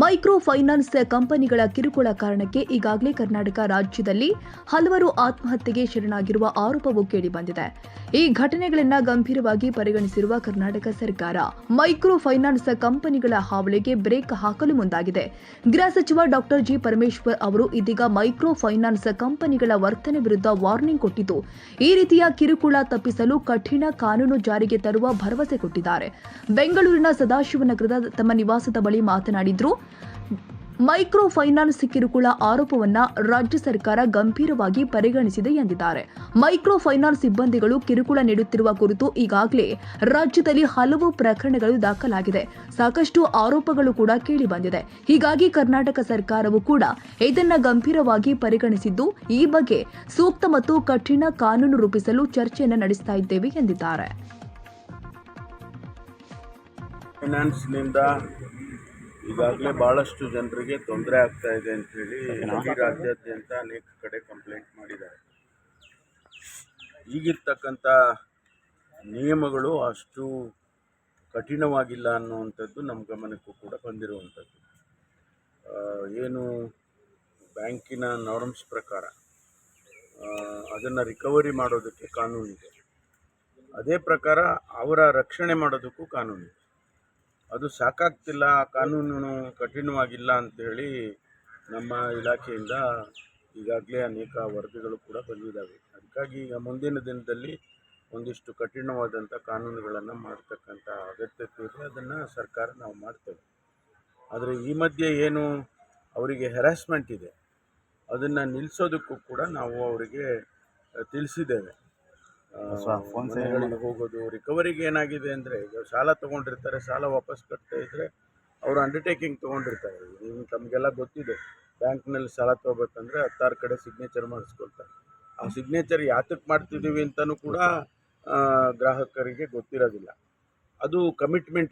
Micro finance ಕಂಪನಿಗಳ ಕಿರುಕುಳ ಕಾರಣಕ್ಕೆ ಈಗಾಗಲೇ ಕರ್ನಾಟಕ ರಾಜ್ಯದಲ್ಲಿ ಹಲವರು ಆತ್ಮಹತ್ಯೆಗೆ ಶರಣಾಗಿರುವ ಆರೋಪವು ಕೇಳಿಬಂದಿದೆ. ಈ ಘಟನೆಗಳನ್ನು ಗಂಭೀರವಾಗಿ ಪರಿಗಣಿಸಿರುವ ಕರ್ನಾಟಕ ಸರ್ಕಾರ ಮೈಕ್ರೋ ಫೈನಾನ್ಸ್ ಕಂಪನಿಗಳ ಹಾವಳಿಗೆ ಬ್ರೇಕ್ ಹಾಕಲು ಮುಂದಾಗಿದೆ. ಗೃಹ ಸಚಿವ ಡಾಕ್ಟರ್ ಜಿ ಪರಮೇಶ್ವರ್ ಅವರು ಇದೀಗ ಮೈಕ್ರೋ ಫೈನಾನ್ಸ್ ಕಂಪನಿಗಳ ವರ್ತನೆ ವಿರುದ್ಧ ವಾರ್ನಿಂಗ್ ಕೊಟ್ಟಿದ್ದು, ಈ ರೀತಿಯ ಕಿರುಕುಳ ತಪ್ಪಿಸಲು ಕಠಿಣ ಕಾನೂನು ಜಾರಿಗೆ ತರುವ ಭರವಸೆ ಕೊಟ್ಟಿದ್ದಾರೆ. ಬೆಂಗಳೂರಿನ ಸದಾಶಿವನಗರದ ತಮ್ಮ ನಿವಾಸದ ಬಳಿ ಮಾತನಾಡಿದ್ರು ಮೈಕ್ರೋ ಫೈನಾನ್ಸ್ ಕಿರುಕುಳ ಆರೋಪವನ್ನ ರಾಜ್ಯ ಸರ್ಕಾರ ಗಂಭೀರವಾಗಿ ಪರಿಗಣಿಸಿದೆ ಎಂದಿದ್ದಾರೆ. ಮೈಕ್ರೋ ಫೈನಾನ್ಸ್ ಸಿಬ್ಬಂದಿಗಳು ಕಿರುಕುಳ ನೀಡುತ್ತಿರುವ ಕುರಿತು ಈಗಾಗಲೇ ರಾಜ್ಯದಲ್ಲಿ ಹಲವು ಪ್ರಕರಣಗಳು ದಾಖಲಾಗಿದೆ. ಸಾಕಷ್ಟು ಆರೋಪಗಳು ಕೂಡ ಕೇಳಿಬಂದಿದೆ. ಹೀಗಾಗಿ ಕರ್ನಾಟಕ ಸರ್ಕಾರವು ಕೂಡ ಇದನ್ನ ಗಂಭೀರವಾಗಿ ಪರಿಗಣಿಸಿದ್ದು, ಈ ಬಗ್ಗೆ ಸೂಕ್ತ ಮತ್ತು ಕಠಿಣ ಕಾನೂನು ರೂಪಿಸಲು ಚರ್ಚೆಯನ್ನು ನಡೆಸ್ತಾ ಇದ್ದೇವೆ ಎಂದಿದ್ದಾರೆ. ಈಗಾಗಲೇ ಭಾಳಷ್ಟು ಜನರಿಗೆ ತೊಂದರೆ ಆಗ್ತಾ ಇದೆ ಅಂಥೇಳಿ ಇಡೀ ರಾಜ್ಯಾದ್ಯಂತ ಅನೇಕ ಕಡೆ ಕಂಪ್ಲೇಂಟ್ ಮಾಡಿದ್ದಾರೆ. ಈಗಿರ್ತಕ್ಕಂಥ ನಿಯಮಗಳು ಅಷ್ಟು ಕಠಿಣವಾಗಿಲ್ಲ ಅನ್ನುವಂಥದ್ದು ನಮ್ಮ ಗಮನಕ್ಕೂ ಕೂಡ ಬಂದಿರುವಂಥದ್ದು. ಏನು ಬ್ಯಾಂಕಿನ ನಾರ್ಮ್ಸ್ ಪ್ರಕಾರ ಅದನ್ನು ರಿಕವರಿ ಮಾಡೋದಕ್ಕೆ ಕಾನೂನಿದೆ. ಅದೇ ಪ್ರಕಾರ ಅವರ ರಕ್ಷಣೆ ಮಾಡೋದಕ್ಕೂ ಕಾನೂನಿದೆ. ಅದು ಸಾಕಾಗ್ತಿಲ್ಲ ಕಾನೂನು ಕಠಿಣವಾಗಿಲ್ಲ ಅಂತೇಳಿ ನಮ್ಮ ಇಲಾಖೆಯಿಂದ ಈಗಾಗಲೇ ಅನೇಕ ವರದಿಗಳು ಕೂಡ ಬಂದಿದ್ದಾವೆ. ಅದಕ್ಕಾಗಿ ಈಗ ಮುಂದಿನ ದಿನದಲ್ಲಿ ಒಂದಿಷ್ಟು ಕಠಿಣವಾದಂಥ ಕಾನೂನುಗಳನ್ನು ಮಾಡ್ತಕ್ಕಂಥ ಅಗತ್ಯತೆ ಇದೆ. ಅದನ್ನು ಸರ್ಕಾರ ನಾವು ಮಾಡ್ತೇವೆ. ಆದರೆ ಈ ಮಧ್ಯೆ ಏನು ಅವರಿಗೆ ಹೆರಾಸ್ಮೆಂಟ್ ಇದೆ. ಅದನ್ನು ನಿಲ್ಲಿಸೋದಕ್ಕೂ ಕೂಡ ನಾವು ಅವರಿಗೆ ತಿಳಿಸಿದ್ದೇವೆ. ಮನೆಗಳಿಗೆ ಹೋಗೋದು ರಿಕವರಿಗೆ ಏನಾಗಿದೆ ಅಂದರೆ ಈಗ ಸಾಲ ತೊಗೊಂಡಿರ್ತಾರೆ ಸಾಲ ವಾಪಸ್ ಕಟ್ತಾ ಇದ್ದರೆ ಅವರು ಅಂಡರ್ಟೇಕಿಂಗ್ ತೊಗೊಂಡಿರ್ತಾರೆ. ಈಗ ತಮಗೆಲ್ಲ ಗೊತ್ತಿದೆ ಬ್ಯಾಂಕ್ನಲ್ಲಿ ಸಾಲ ತೊಗೋಬೇಕಂದ್ರೆ ಹತ್ತಾರು ಕಡೆ ಸಿಗ್ನೇಚರ್ ಮಾಡಿಸ್ಕೊಳ್ತಾರೆ. ಆ ಸಿಗ್ನೇಚರ್ ಯಾತಕ್ಕೆ ಮಾಡ್ತಿದ್ದೀವಿ ಅಂತಲೂ ಕೂಡ ಗ್ರಾಹಕರಿಗೆ ಗೊತ್ತಿರೋದಿಲ್ಲ. ಅದು ಕಮಿಟ್ಮೆಂಟ್